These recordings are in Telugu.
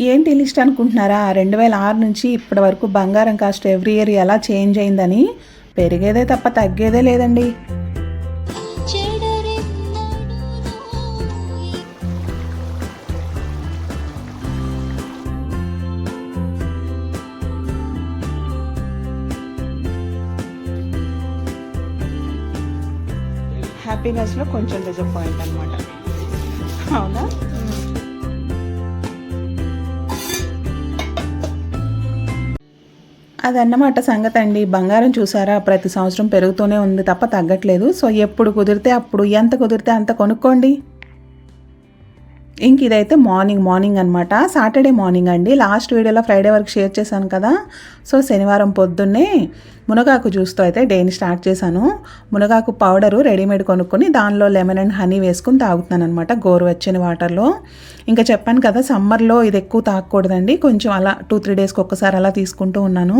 ఏంటి లిస్ట్ అనుకుంటున్నారా? రెండు వేల ఆరు నుంచి ఇప్పటి వరకు బంగారం కాస్ట్ ఎవ్రీ ఇయర్ ఎలా చేంజ్ అయిందని పెరిగేదే తప్ప తగ్గేదే లేదండి. హ్యాపీనెస్లో కొంచెం డిజపాయింట్ అనమాట అవునా? అదన్నమాట సంగతి అండి బంగారం చూసారా? ప్రతి సంవత్సరం పెరుగుతూనే ఉంది తప్ప తగ్గట్లేదు. సో ఎప్పుడు కుదిరితే అప్పుడు ఎంత కుదిరితే అంత కొనుక్కోండి. ఇంక ఇదైతే మార్నింగ్ మార్నింగ్ అనమాట సాటర్డే మార్నింగ్ అండి. లాస్ట్ వీడియోలో ఫ్రైడే వరకు షేర్ చేశాను కదా. సో శనివారం పొద్దున్నే మునగాకు జ్యూస్తో అయితే డేని స్టార్ట్ చేశాను. మునగాకు పౌడరు రెడీమేడ్ కొనుక్కొని దానిలో లెమన్ అండ్ హనీ వేసుకుని తాగుతున్నాను అనమాట గోరువెచ్చని వాటర్లో. ఇంకా చెప్పాను కదా సమ్మర్లో ఇది ఎక్కువ తాగకూడదండి. కొంచెం అలా టూ త్రీ డేస్కి ఒక్కసారి అలా తీసుకుంటూ ఉన్నాను.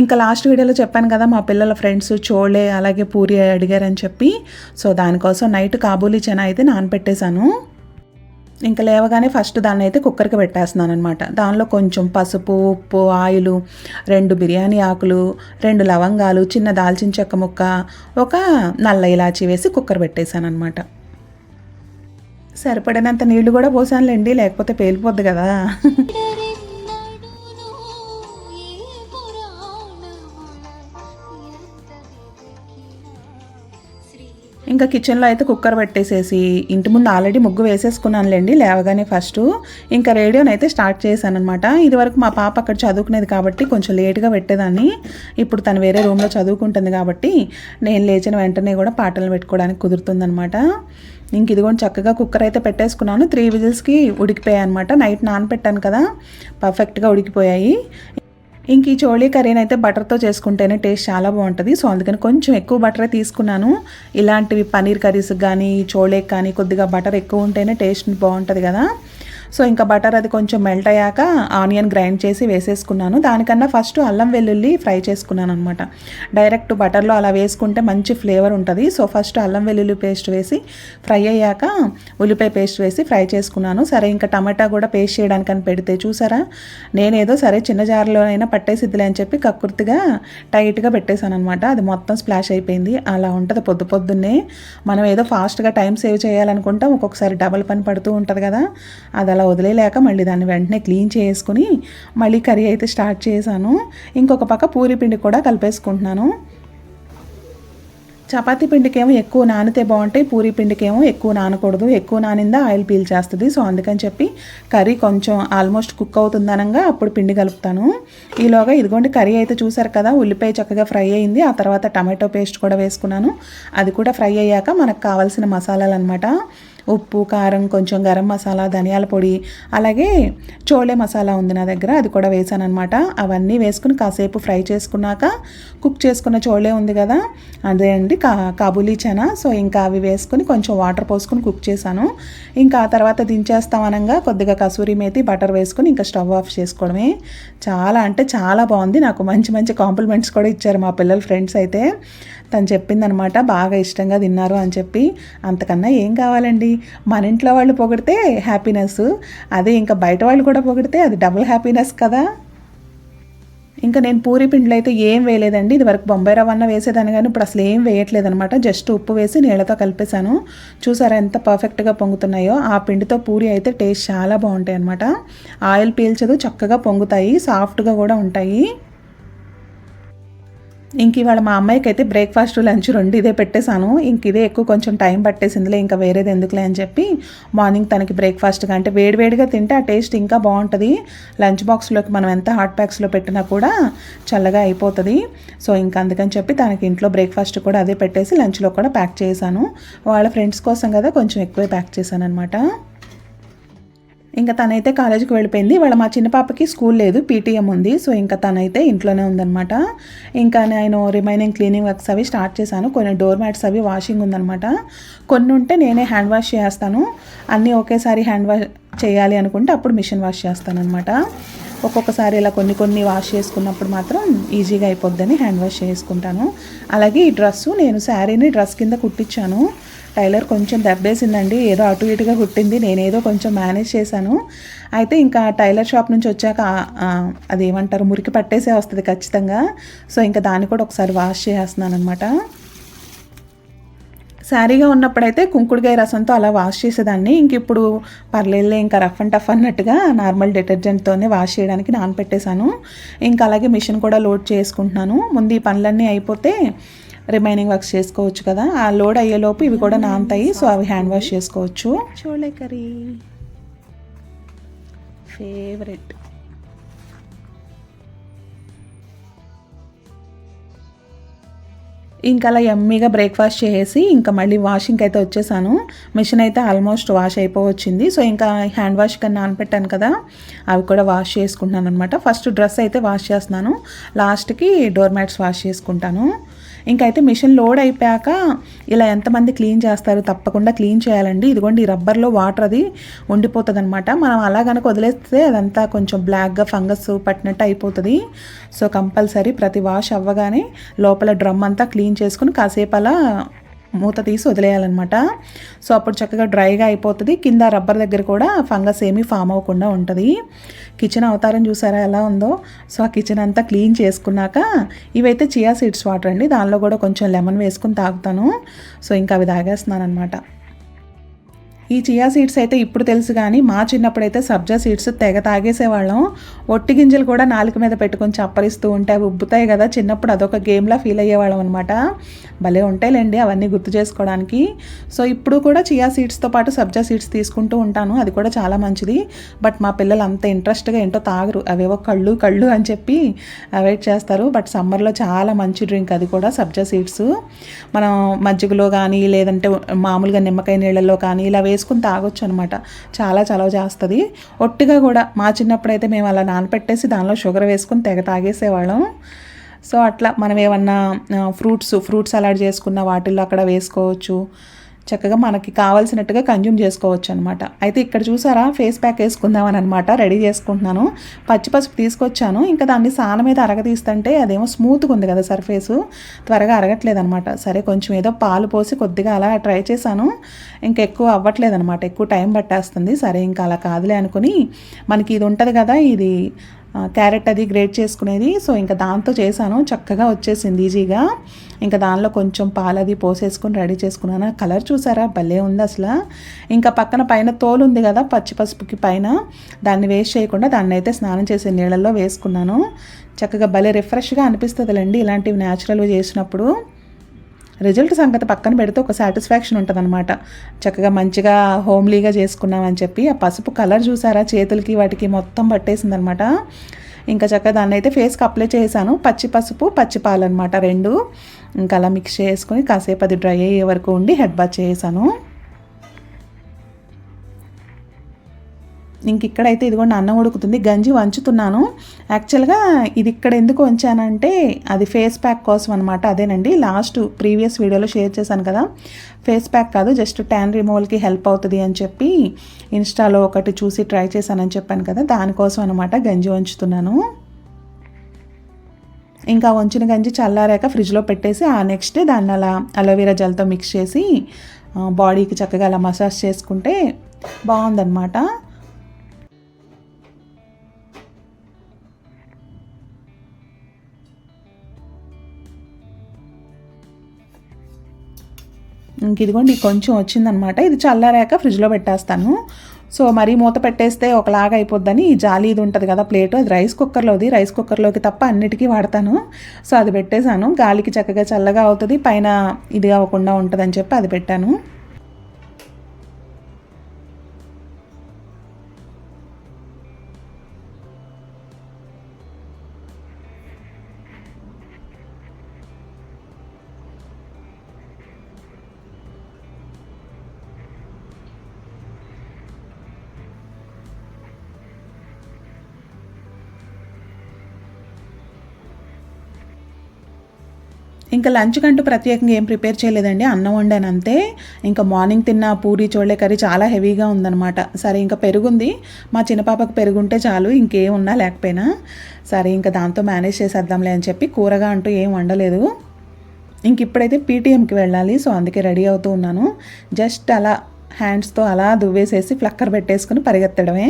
ఇంకా లాస్ట్ వీడియోలో చెప్పాను కదా మా పిల్లల ఫ్రెండ్స్ చోళే అలాగే పూరి అడిగారని చెప్పి. సో దానికోసం నైట్ కాబూలీ చెన అయితే నానపెట్టేశాను. ఇంకా లేవగానే ఫస్ట్ దాన్ని అయితే కుక్కర్కి పెట్టేస్తున్నాను అనమాట దానిలో కొంచెం పసుపు ఉప్పు ఆయిల్ రెండు బిర్యానీ ఆకులు రెండు లవంగాలు చిన్న దాల్చిన చెక్క ముక్క ఒక నల్ల ఇలాచి వేసి కుక్కర్ పెట్టేశాను అనమాట సరిపడినంత నీళ్ళు కూడా పోసానులేండి లేకపోతే పేలిపోద్ది కదా. ఇంకా కిచెన్లో అయితే కుక్కర్ పెట్టేసేసి ఇంటి ముందు ఆల్రెడీ ముగ్గు వేసేసుకున్నానులేండి లేవగానే ఫస్ట్ ఇంకా రేడియోని అయితే స్టార్ట్ చేశాను అనమాట ఇదివరకు మా పాప అక్కడ చదువుకునేది కాబట్టి కొంచెం లేట్గా పెట్టేదాన్ని. ఇప్పుడు తను వేరే రూమ్లో చదువుకుంటుంది కాబట్టి నేను లేచిన వెంటనే కూడా పాటలు పెట్టుకోవడానికి కుదురుతుందనమాట ఇంక ఇది కూడా చక్కగా కుక్కర్ అయితే పెట్టేసుకున్నాను. త్రీ విజిల్స్కి ఉడికిపోయాయి అనమాట నైట్ నానపెట్టాను కదా పర్ఫెక్ట్గా ఉడికిపోయాయి. ఇంక ఈ చోళీ కర్రీని అయితే బటర్తో చేసుకుంటేనే టేస్ట్ చాలా బాగుంటుంది. సో అందుకని కొంచెం ఎక్కువ బటరే తీసుకున్నాను. ఇలాంటివి పనీర్ కర్రీస్కి కానీ చోళేకి కానీ కొద్దిగా బటర్ ఎక్కువ ఉంటేనే టేస్ట్ బాగుంటుంది కదా. సో ఇంకా బటర్ అది కొంచెం మెల్ట్ అయ్యాక ఆనియన్ గ్రైండ్ చేసి వేసేసుకున్నాను. దానికన్నా ఫస్ట్ అల్లం వెల్లుల్లి ఫ్రై చేసుకున్నాను అనమాట డైరెక్ట్ బటర్లో అలా వేసుకుంటే మంచి ఫ్లేవర్ ఉంటుంది. సో ఫస్ట్ అల్లం వెల్లుల్లి పేస్ట్ వేసి ఫ్రై అయ్యాక ఉల్లిపాయ పేస్ట్ వేసి ఫ్రై చేసుకున్నాను. సరే ఇంకా టమాటా కూడా పేస్ట్ చేయడానికని పెడితే చూసారా? నేనేదో సరే చిన్న జార్లోనైనా పట్టేసిద్దిలే అని చెప్పి కక్కుర్తిగా టైట్గా పెట్టేశాను అనమాట అది మొత్తం స్ప్లాష్ అయిపోయింది. అలా ఉంటుంది పొద్దు పొద్దున్నే. మనం ఏదో ఫాస్ట్గా టైం సేవ్ చేయాలనుకుంటాం. ఒక్కొక్కసారి డబల్ పని పడుతూ ఉంటుంది కదా. అది అలా వదిలేలేక మళ్ళీ దాన్ని వెంటనే క్లీన్ చేసుకుని మళ్ళీ కర్రీ అయితే స్టార్ట్ చేశాను. ఇంకొక పక్క పూరి పిండి కూడా కలిపేసుకుంటున్నాను. చపాతీ పిండికేమో ఎక్కువ నానితే బాగుంటాయి పూరి పిండికేమో ఎక్కువ నానకూడదు ఎక్కువ నానిందా ఆయిల్ పీల్ చేస్తుంది. సో అందుకని చెప్పి కర్రీ కొంచెం ఆల్మోస్ట్ కుక్ అవుతుందనంగా అప్పుడు పిండి కలుపుతాను. ఈలోగా ఇదిగోండి కర్రీ అయితే చూసారు కదా ఉల్లిపాయ చక్కగా ఫ్రై అయింది. ఆ తర్వాత టమాటో పేస్ట్ కూడా వేసుకున్నాను. అది కూడా ఫ్రై అయ్యాక మనకు కావాల్సిన మసాలాలు అనమాట ఉప్పు కారం కొంచెం గరం మసాలా ధనియాల పొడి అలాగే చోలే మసాలా ఉంది నా దగ్గర అది కూడా వేసాను అనమాట అవన్నీ వేసుకుని కాసేపు ఫ్రై చేసుకున్నాక కుక్ చేసుకున్న చోలే ఉంది కదా అదే అండి కా కాబూలీ చనా. సో ఇంకా అవి వేసుకుని కొంచెం వాటర్ పోసుకుని కుక్ చేశాను. ఇంకా ఆ తర్వాత అనగా కొద్దిగా కసూరి మేతి బటర్ వేసుకుని ఇంకా స్టవ్ ఆఫ్ చేసుకోవడమే. చాలా అంటే చాలా బాగుంది నాకు మంచి మంచి కాంప్లిమెంట్స్ కూడా ఇచ్చారు మా పిల్లల ఫ్రెండ్స్ అయితే. తను చెప్పిందనమాట బాగా ఇష్టంగా తిన్నారు అని చెప్పి. అంతకన్నా ఏం కావాలండి? మన ఇంట్లో వాళ్ళు పొగిడితే హ్యాపీనెస్ అదే ఇంకా బయట వాళ్ళు కూడా పొగిడితే అది డబుల్ హ్యాపీనెస్ కదా. ఇంకా నేను పూరి పిండిలో అయితే ఏం వేయలేదండి. ఇది వరకు బొంబాయి రవ్వ అన్న వేసేదాన్ని కానీ ఇప్పుడు అసలు ఏం వేయట్లేదు అనమాట జస్ట్ ఉప్పు వేసి నీళ్ళతో కలిపేశాను. చూసారా ఎంత పర్ఫెక్ట్గా పొంగుతున్నాయో. ఆ పిండితో పూరి అయితే టేస్ట్ చాలా బాగుంటాయి అనమాట ఆయిల్ పీల్చదు చక్కగా పొంగుతాయి సాఫ్ట్గా కూడా ఉంటాయి. ఇంక ఇవాళ మా అమ్మాయికి అయితే బ్రేక్ఫాస్ట్ లంచ్ రెండు ఇదే పెట్టేశాను. ఇంక ఇదే ఎక్కువ కొంచెం టైం పట్టేసిందిలే ఇంకా వేరేది ఎందుకులే అని చెప్పి మార్నింగ్ తనకి బ్రేక్ఫాస్ట్గా అంటే వేడివేడిగా తింటే ఆ టేస్ట్ ఇంకా బాగుంటుంది. లంచ్ బాక్స్లోకి మనం ఎంత హాట్ ప్యాక్స్లో పెట్టినా కూడా చల్లగా అయిపోతుంది. సో ఇంకా అందుకని చెప్పి తనకి ఇంట్లో బ్రేక్ఫాస్ట్ కూడా అదే పెట్టేసి లంచ్లో కూడా ప్యాక్ చేశాను. వాళ్ళ ఫ్రెండ్స్ కోసం కదా కొంచెం ఎక్కువే ప్యాక్ చేశాను అనమాట ఇంకా తనైతే కాలేజీకి వెళ్ళిపోయింది. వాళ్ళ మా చిన్న పాపకి స్కూల్ లేదు పీటీఎం ఉంది. సో ఇంకా తనైతే ఇంట్లోనే ఉందనమాట ఇంకా నేను రిమైనింగ్ క్లీనింగ్ వర్క్స్ అవి స్టార్ట్ చేశాను. కొన్ని డోర్ మ్యాట్స్ అవి వాషింగ్ ఉందనమాట కొన్ని ఉంటే నేనే హ్యాండ్ వాష్ చేస్తాను. అన్నీ ఒకేసారి హ్యాండ్ వాష్ చేయాలి అనుకుంటే అప్పుడు మిషన్ వాష్ చేస్తాను అనమాట ఒక్కొక్కసారి ఇలా కొన్ని కొన్ని వాష్ చేసుకున్నప్పుడు మాత్రం ఈజీగా అయిపోద్దని హ్యాండ్ వాష్ చేసుకుంటాను. అలాగే ఈ డ్రెస్సు నేను శారీని డ్రెస్ కింద కుట్టించాను. టైలర్ కొంచెం దెబ్బేసిందండి. ఏదో అటు ఇటుగా కుట్టింది. నేనేదో కొంచెం మేనేజ్ చేశాను. అయితే ఇంకా టైలర్ షాప్ నుంచి వచ్చాక అదేమంటారు అది ఏమంటారు మురికి పట్టేసే వస్తుంది ఖచ్చితంగా. సో ఇంకా దాన్ని కూడా ఒకసారి వాష్ చేస్తున్నాను అనమాట శారీగా ఉన్నప్పుడైతే కుంకుడుకాయ రసంతో అలా వాష్ చేసేదాన్ని. ఇంక ఇప్పుడు పర్లేదులే ఇంకా రఫ్ అండ్ టఫ్ అన్నట్టుగా నార్మల్ డిటర్జెంట్తోనే వాష్ చేయడానికి నానపెట్టేశాను. ఇంకా అలాగే మిషన్ కూడా లోడ్ చేసుకుంటున్నాను. ముందు ఈ పనులన్నీ అయిపోతే రిమైనింగ్ వర్క్స్ చేసుకోవచ్చు కదా. ఆ లోడ్ అయ్యేలోపు ఇవి కూడా నానతాయి. సో అవి హ్యాండ్ వాష్ చేసుకోవచ్చు. చోలే కర్రీ. ఫేవరెట్. ఇంకా అలా ఎమ్మీగా బ్రేక్ఫాస్ట్ చేసేసి ఇంకా మళ్ళీ వాషింగ్ అయితే వచ్చేసాను. మిషన్ అయితే ఆల్మోస్ట్ వాష్ అయిపోవచ్చింది. సో ఇంకా హ్యాండ్ వాష్ కన్నా నానపెట్టాను కదా అవి కూడా వాష్ చేసుకుంటున్నాను అనమాట ఫస్ట్ డ్రెస్ అయితే వాష్ చేస్తున్నాను. లాస్ట్కి డోర్ మ్యాట్స్ వాష్ చేసుకుంటాను. ఇంకైతే మిషన్ లోడ్ అయిపోయాక ఇలా ఎంతమంది క్లీన్ చేస్తారు తప్పకుండా క్లీన్ చేయాలండి. ఇదిగోండి ఈ రబ్బర్లో వాటర్ అది ఉండిపోతుంది అనమాట మనం అలా కనుక వదిలేస్తే అదంతా కొంచెం బ్లాక్గా ఫంగస్ పట్టినట్టు అయిపోతుంది. సో కంపల్సరీ ప్రతి వాష్ అవ్వగానే లోపల డ్రమ్ అంతా క్లీన్ చేసుకుని కాసేపు అలా మూత తీసి వదిలేయాలన్నమాట. సో అప్పుడు చక్కగా డ్రైగా అయిపోతుంది. కింద రబ్బర్ దగ్గర కూడా ఫంగస్ ఏమీ ఫామ్ అవ్వకుండా ఉంటుంది. కిచెన్ అవతారం చూసారా ఎలా ఉందో? సో ఆ కిచెన్ అంతా క్లీన్ చేసుకున్నాక ఇవైతే చియా సీడ్స్ వాటర్ అండి. దానిలో కూడా కొంచెం లెమన్ వేసుకుని తాగుతాను. సో ఇంకా అవి తాగేస్తున్నాను అనమాట ఈ చియా సీడ్స్ అయితే ఇప్పుడు తెలుసు కానీ మా చిన్నప్పుడైతే సబ్జా సీడ్స్ తెగ తాగేసేవాళ్ళం. ఒట్టి గింజలు కూడా నాలుక మీద పెట్టుకొని చప్పరిస్తూ ఉంటే అవి ఉబ్బుతాయి కదా. చిన్నప్పుడు అదొక గేమ్లా ఫీల్ అయ్యేవాళ్ళం అనమాట భలే ఉంటాయిలేండి అవన్నీ గుర్తు చేసుకోవడానికి. సో ఇప్పుడు కూడా చియా సీడ్స్తో పాటు సబ్జా సీడ్స్ తీసుకుంటూ ఉంటాను. అది కూడా చాలా మంచిది. బట్ మా పిల్లలు అంత ఇంట్రెస్ట్గా ఏంటో తాగరు. అవేవో కళ్ళు కళ్ళు అని చెప్పి అవాయిడ్ చేస్తారు. బట్ సమ్మర్లో చాలా మంచి డ్రింక్ అది కూడా సబ్జా సీడ్స్. మనం మజ్జిగలో కానీ లేదంటే మామూలుగా నిమ్మకాయ నీళ్ళల్లో కానీ ఇలా వేసుకుని తాగొచ్చు అనమాట చాలా చలవ చేస్తుంది. ఒట్టిగా కూడా మా చిన్నప్పుడైతే మేము అలా నానపెట్టేసి దానిలో షుగర్ వేసుకుని తెగ తాగేసేవాళ్ళం. సో అట్లా మనం ఏమన్నా ఫ్రూట్స్ ఫ్రూట్స్ అలాడ్ చేసుకున్న వాటిల్లో అక్కడ వేసుకోవచ్చు. చక్కగా మనకి కావాల్సినట్టుగా కన్జ్యూమ్ చేసుకోవచ్చు అనమాట అయితే ఇక్కడ చూసారా ఫేస్ ప్యాక్ వేసుకుందామని అనమాట రెడీ చేసుకుంటున్నాను. పచ్చి పసుపు తీసుకొచ్చాను. ఇంకా దాన్ని సాన మీద అరగతీస్తుంటే అదేమో స్మూత్గా ఉంది కదా సర్ఫేస్ త్వరగా అరగట్లేదు అనమాట సరే కొంచెం ఏదో పాలు పోసి కొద్దిగా అలా ట్రై చేశాను. ఇంకా ఎక్కువ అవ్వట్లేదు అనమాట ఎక్కువ టైం పట్టేస్తుంది. సరే ఇంకా అలా కాదులే అనుకుని మనకి ఇది ఉంటుంది కదా ఇది క్యారెట్ అది గ్రేట్ చేసుకునేది. సో ఇంకా దాంతో చేశాను. చక్కగా వచ్చేసింది ఈజీగా. ఇంకా దానిలో కొంచెం పాలు అది పోసేసుకుని రెడీ చేసుకున్నాను. కలర్ చూసారా? భలే ఉంది అసలు. ఇంకా పక్కన పైన తోలు ఉంది కదా పచ్చి పసుపుకి పైన. దాన్ని వేస్ట్ చేయకుండా దాన్ని అయితే స్నానం చేసే నీళ్ళల్లో వేసుకున్నాను. చక్కగా భలే రిఫ్రెష్గా అనిపిస్తుందిలేండి ఇలాంటివి న్యాచురల్గా చేసినప్పుడు. రిజల్ట్ సంగతి పక్కన పెడితే ఒక సాటిస్ఫాక్షన్ ఉంటుంది అనమాట చక్కగా మంచిగా హోమ్లీగా చేసుకున్నామని చెప్పి ఆ పసుపు కలర్ చూసారా? చేతులకి వాటికి మొత్తం పట్టేసింది అనమాట ఇంకా చక్కగా దాన్ని అయితే ఫేస్కి అప్లై చేశాను. పచ్చి పసుపు పచ్చి పాలు అనమాట రెండు. ఇంకా అలా మిక్స్ చేసుకొని కాసేపు అది డ్రై అయ్యే వరకు ఉండి హెడ్ బాత్ చేశాను. ఇంక ఇక్కడైతే ఇదిగోండి అన్నం ఉడుకుతుంది. గంజి వంచుతున్నాను. యాక్చువల్గా ఇది ఇక్కడ ఎందుకు వంచానంటే అది ఫేస్ ప్యాక్ కోసం అనమాట అదేనండి లాస్ట్ ప్రీవియస్ వీడియోలో షేర్ చేశాను కదా. ఫేస్ ప్యాక్ కాదు జస్ట్ ట్యాన్ రిమూవల్కి హెల్ప్ అవుతుంది అని చెప్పి ఇన్స్టాలో ఒకటి చూసి ట్రై చేశానని చెప్పాను కదా. దానికోసం అనమాట గంజి వంచుతున్నాను. ఇంకా వంచిన గంజి చల్లారాక ఫ్రిడ్జ్లో పెట్టేసి ఆ నెక్స్ట్ డే దాన్ని అలా అలోవెరా జెల్తో మిక్స్ చేసి బాడీకి చక్కగా అలా మసాజ్ చేసుకుంటే బాగుందన్నమాట. ఇంక ఇదిగోండి కొంచెం వచ్చిందనమాట. ఇది చల్లారాక ఫ్రిడ్జ్లో పెట్టేస్తాను. సో మరీ మూత పెట్టేస్తే ఒకలాగా అయిపోద్దని ఈ జాలి ఇది ఉంటుంది కదా ప్లేట్. అది రైస్ కుక్కర్లోది. రైస్ కుక్కర్లోకి తప్ప అన్నిటికీ వాడతాను. సో అది పెట్టేశాను. గాలికి చక్కగా చల్లగా అవుతుంది. పైన ఇది అవ్వకుండా ఉంటుందని చెప్పి అది పెట్టాను. ఇంకా లంచ్ కంటూ ప్రత్యేకంగా ఏం ప్రిపేర్ చేయలేదండి. అన్నం వండాను అంతే ఇంకా మార్నింగ్ తిన్న పూరి చోళ్ళే కర్రీ చాలా హెవీగా ఉందన్నమాట. సరే ఇంకా పెరుగుంది. మా చిన్న పాపకు పెరుగుంటే చాలు ఇంకేం ఉన్నా లేకపోయినా. సరే ఇంకా దాంతో మేనేజ్ చేసేద్దాంలే అని చెప్పి కూరగా అంటూ ఏం వండలేదు. ఇంక ఇప్పుడైతే పీటీఎంకి వెళ్ళాలి సో అందుకే రెడీ అవుతూ ఉన్నాను. జస్ట్ అలా హ్యాండ్స్తో అలా దువ్వేసేసి ఫ్లక్కర్ పెట్టేసుకుని పరిగెత్తడమే.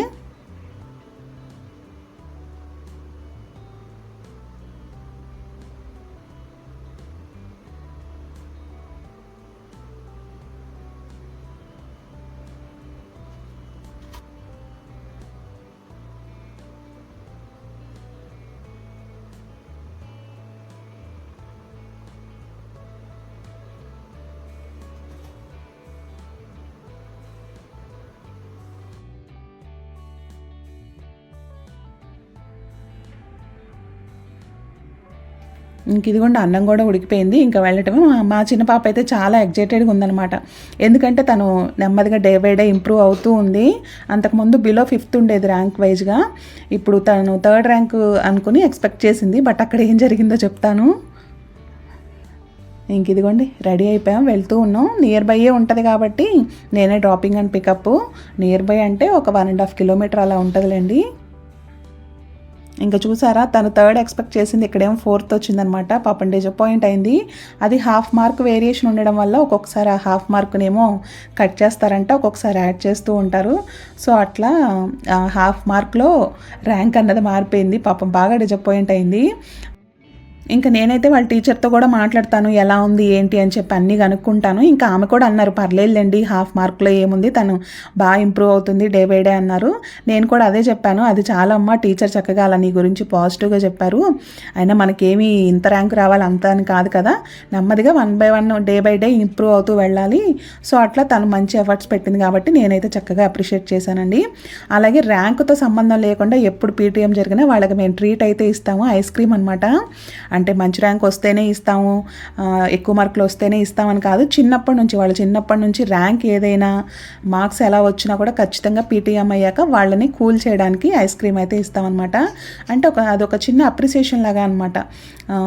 ఇంక ఇదిగోండి అన్నం కూడా ఉడికిపోయింది. ఇంకా వెళ్ళటమే. మా మా చిన్న పాప అయితే చాలా ఎగ్జైటెడ్గా ఉందనమాట ఎందుకంటే తను నెమ్మదిగా డే బై డే ఇంప్రూవ్ అవుతూ ఉంది. అంతకుముందు బిలో ఫిఫ్త్ ఉండేది ర్యాంక్ వైజ్గా ఇప్పుడు తను థర్డ్ ర్యాంక్ అనుకుని ఎక్స్పెక్ట్ చేసింది. బట్ అక్కడ ఏం జరిగిందో చెప్తాను. ఇంక ఇదిగోండి రెడీ అయిపోయాం. వెళ్తూ ఉన్నాం. నియర్ బైయే ఉంటుంది కాబట్టి నేనే dropping and pickup near by అంటే ఒక వన్ అండ్ హాఫ్ కిలోమీటర్ అలా ఉంటుందిలేండి. ఇంకా చూసారా? తను థర్డ్ ఎక్స్పెక్ట్ చేసింది ఇక్కడేమో ఫోర్త్ వచ్చిందనమాట. పాపం డిజపాయింట్ అయింది. అది హాఫ్ మార్క్ వేరియేషన్ ఉండడం వల్ల ఒక్కొక్కసారి ఆ హాఫ్ మార్క్నేమో కట్ చేస్తారంట ఒక్కొక్కసారి యాడ్ చేస్తూ ఉంటారు. సో అట్లా హాఫ్ మార్క్లో ర్యాంక్ అన్నది మారిపోయింది. పాపం బాగా డిజపాయింట్ అయింది. ఇంకా నేనైతే వాళ్ళ టీచర్తో కూడా మాట్లాడతాను ఎలా ఉంది ఏంటి అని చెప్పి అన్నీ కనుక్కుంటాను. ఇంకా ఆమె కూడా అన్నారు పర్లేదులేండి హాఫ్ మార్క్లో ఏముంది తను బాగా ఇంప్రూవ్ అవుతుంది డే బై డే అన్నారు. నేను కూడా అదే చెప్పాను అది చాలా అమ్మ టీచర్ చక్కగా అలా నీ గురించి పాజిటివ్గా చెప్పారు. అయినా మనకేమీ ఇంత ర్యాంక్ రావాలి అంత అని కాదు కదా నెమ్మదిగా one by one day by day improve అవుతూ వెళ్ళాలి. సో అట్లా తను మంచి ఎఫర్ట్స్ పెట్టింది కాబట్టి నేనైతే చక్కగా అప్రిషియేట్ చేశానండి. అలాగే ర్యాంకుతో సంబంధం లేకుండా ఎప్పుడు పీటీఎం జరిగినా వాళ్ళకి మేము ట్రీట్ అయితే ఇస్తాము ఐస్ క్రీమ్ అనమాట అంటే మంచి ర్యాంక్ వస్తేనే ఇస్తాము ఎక్కువ మార్కులు వస్తేనే ఇస్తామని కాదు. చిన్నప్పటి నుంచి వాళ్ళు చిన్నప్పటి నుంచి ర్యాంక్ ఏదైనా మార్క్స్ ఎలా వచ్చినా కూడా ఖచ్చితంగా పీటీఎం అయ్యాక వాళ్ళని కూల్ చేయడానికి ఐస్ క్రీమ్ అయితే ఇస్తామన్నమాట. అంటే ఒక అదొక చిన్న అప్రిసియేషన్ లాగా అనమాట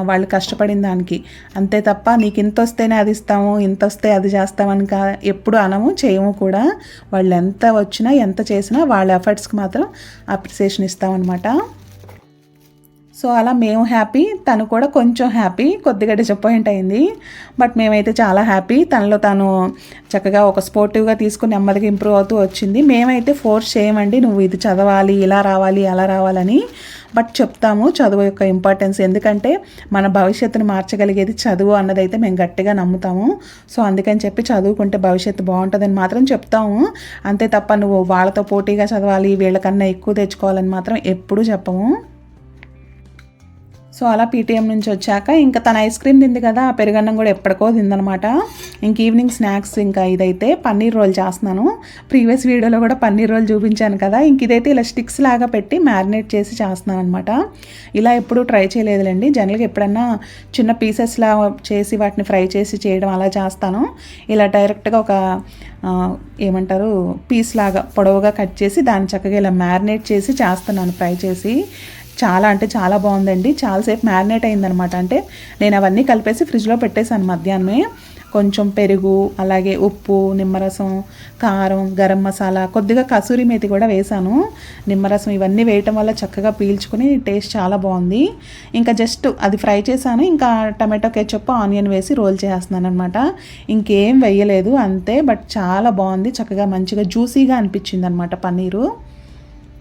వాళ్ళు కష్టపడిన దానికి. అంతే తప్ప నీకు ఇంత వస్తేనే అది ఇస్తాము ఇంత వస్తే అది చేస్తామని కా ఎప్పుడు అనము చేయము కూడా. వాళ్ళు ఎంత వచ్చినా ఎంత చేసినా వాళ్ళ ఎఫర్ట్స్కి మాత్రం అప్రిసియేషన్ ఇస్తామన్నమాట. సో అలా మేము హ్యాపీ తను కూడా కొంచెం హ్యాపీ కొద్దిగా డిసప్పాయింట్ అయింది. బట్ మేమైతే చాలా హ్యాపీ. తనలో తను చక్కగా ఒక స్పోర్టివ్గా తీసుకుని నెమ్మదిగా ఇంప్రూవ్ అవుతూ వచ్చింది. మేమైతే ఫోర్స్ చేయమండి నువ్వు ఇది చదవాలి ఇలా రావాలి అలా రావాలని. బట్ చెప్తాము చదువు యొక్క ఇంపార్టెన్స్. ఎందుకంటే మన భవిష్యత్తును మార్చగలిగేది చదువు అన్నదైతే మేము గట్టిగా నమ్ముతాము. సో అందుకని చెప్పి చదువుకుంటే భవిష్యత్తు బాగుంటుందని మాత్రం చెప్తాము. అంతే తప్ప నువ్వు వాళ్ళతో పోటీగా చదవాలి వీళ్ళకన్నా ఎక్కువ తెచ్చుకోవాలని మాత్రం ఎప్పుడూ చెప్పము. సో అలా పీటీఎం నుంచి వచ్చాక ఇంకా తన ఐస్ క్రీమ్ తింది కదా ఆ పెరుగన్నం కూడా ఎప్పటికో తిందనమాట. ఇంక ఈవినింగ్ స్నాక్స్ ఇంకా ఇదైతే పన్నీర్ రోల్ చేస్తున్నాను. ప్రీవియస్ వీడియోలో కూడా పన్నీర్ రోల్ చూపించాను కదా ఇంక ఇదైతే ఇలా స్టిక్స్ లాగా పెట్టి మ్యారినేట్ చేసి చేస్తున్నాను అనమాట. ఇలా ఎప్పుడూ ట్రై చేయలేదులేండి. జనరల్గా ఎప్పుడన్నా చిన్న పీసెస్లా చేసి వాటిని ఫ్రై చేసి చేయడం అలా చేస్తాను. ఇలా డైరెక్ట్గా ఒక ఏమంటారు పీస్ లాగా పొడవుగా కట్ చేసి దాన్ని చక్కగా ఇలా మ్యారినేట్ చేసి చేస్తున్నాను ఫ్రై చేసి. చాలా అంటే చాలా బాగుందండి. చాలాసేపు మ్యారినేట్ అయిందనమాట. అంటే నేను అవన్నీ కలిపేసి ఫ్రిడ్జ్లో పెట్టేశాను మధ్యాహ్నమే. కొంచెం పెరుగు అలాగే ఉప్పు నిమ్మరసం కారం గరం మసాలా కొద్దిగా కసూరి మేతి కూడా వేసాను నిమ్మరసం ఇవన్నీ వేయటం వల్ల చక్కగా పీల్చుకుని టేస్ట్ చాలా బాగుంది. ఇంకా జస్ట్ అది ఫ్రై చేశాను. ఇంకా టమాటో కెచప్ ఆనియన్ వేసి రోల్ చేస్తున్నాను అనమాట ఇంకేం వేయలేదు అంతే. బట్ చాలా బాగుంది. చక్కగా మంచిగా జ్యూసీగా అనిపించింది అనమాట పన్నీరు.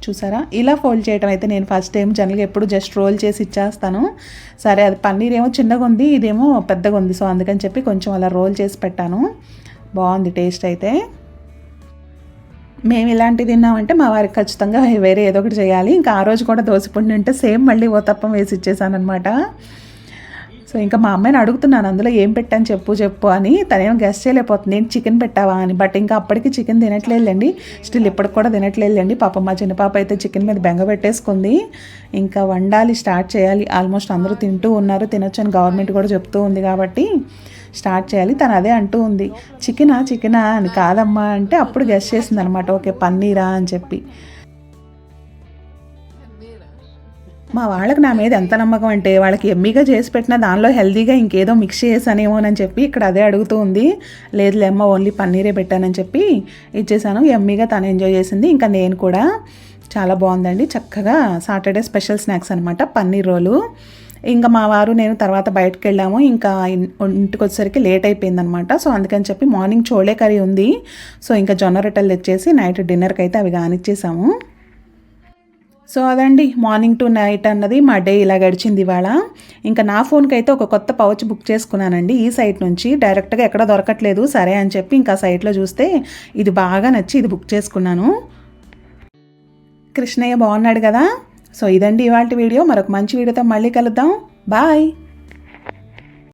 చూసారా? ఇలా ఫోల్డ్ చేయడం అయితే నేను ఫస్ట్ టైం జనరల్గా ఎప్పుడు జస్ట్ రోల్ చేసి ఇచ్చేస్తాను. సరే అది పన్నీర్ ఏమో చిన్నగా ఉంది ఇదేమో పెద్దగా ఉంది. సో అందుకని చెప్పి కొంచెం అలా రోల్ చేసి పెట్టాను. బాగుంది టేస్ట్ అయితే. మేము ఇలాంటివి తిన్నామంటే మా వారికి ఖచ్చితంగా వేరే ఏదో ఒకటి చేయాలి. ఇంకా ఆ రోజు కూడా దోశపిండి ఉంటే సేమ్ మళ్ళీ ఓతప్పం వేసి ఇచ్చేసాను అనమాట సో ఇంకా మా అమ్మాయిని అడుగుతున్నాను అందులో ఏం పెట్టాను చెప్పు చెప్పు అని. తనేమో గెస్ట్ చేయలేకపోతుంది నేను చికెన్ పెట్టావా అని. బట్ ఇంకా అప్పటికి చికెన్ తినట్లేదండి స్టిల్ ఇప్పటికి కూడా తినట్లేదండి పాప మా చిన్న పాప అయితే చికెన్ మీద బెంగ పెట్టేసుకుంది. ఇంకా వండాలి స్టార్ట్ చేయాలి. ఆల్మోస్ట్ అందరూ తింటూ ఉన్నారు తినొచ్చు అని గవర్నమెంట్ కూడా చెప్తూ ఉంది కాబట్టి స్టార్ట్ చేయాలి. తను అదే అంటూ ఉంది చికెనా చికెనా అని కాదమ్మా అంటే అప్పుడు గెస్ట్ చేసింది అనమాట ఓకే పన్నీరా అని చెప్పి. మా వాళ్ళకి నా మీద ఎంత నమ్మకం అంటే వాళ్ళకి ఎమ్మీగా చేసి పెట్టిన దానిలో హెల్తీగా ఇంకేదో మిక్స్ చేసానేమోనని చెప్పి ఇక్కడ అదే అడుగుతూ ఉంది. లేదు లేమ్మ ఓన్లీ పన్నీరే పెట్టానని చెప్పి ఇచ్చేసాను. ఎమ్మీగా తను ఎంజాయ్ చేసింది. ఇంకా నేను కూడా చాలా బాగుందండి. చక్కగా సాటర్డే స్పెషల్ స్నాక్స్ అనమాట పన్నీర్ రోలు. ఇంకా మా వారు నేను తర్వాత బయటకు వెళ్ళాము. ఇంకా ఇంటికి వచ్చేసరికి లేట్ అయిపోయిందనమాట సో అందుకని చెప్పి మార్నింగ్ చోలే కర్రీ ఉంది. సో ఇంకా జొన్న రొట్టెలు తెచ్చేసి నైట్ డిన్నర్కి అయితే అవి కానిచ్చేసాము సో అదండి మార్నింగ్ టు నైట్ అన్నది మా డే ఇలా గడిచింది ఇవాళ. ఇంకా నా ఫోన్కి అయితే ఒక కొత్త పౌచ్ బుక్ చేసుకున్నానండి. ఈ సైట్ నుంచి డైరెక్ట్గా ఎక్కడ దొరకట్లేదు సరే అని చెప్పి ఇంకా సైట్లో చూస్తే ఇది బాగా నచ్చి ఇది బుక్ చేసుకున్నాను. కృష్ణయ్య బాగున్నాడు కదా? సో ఇదండి ఇవాళ వీడియో. మరొక మంచి వీడియోతో మళ్ళీ కలుద్దాం. బాయ్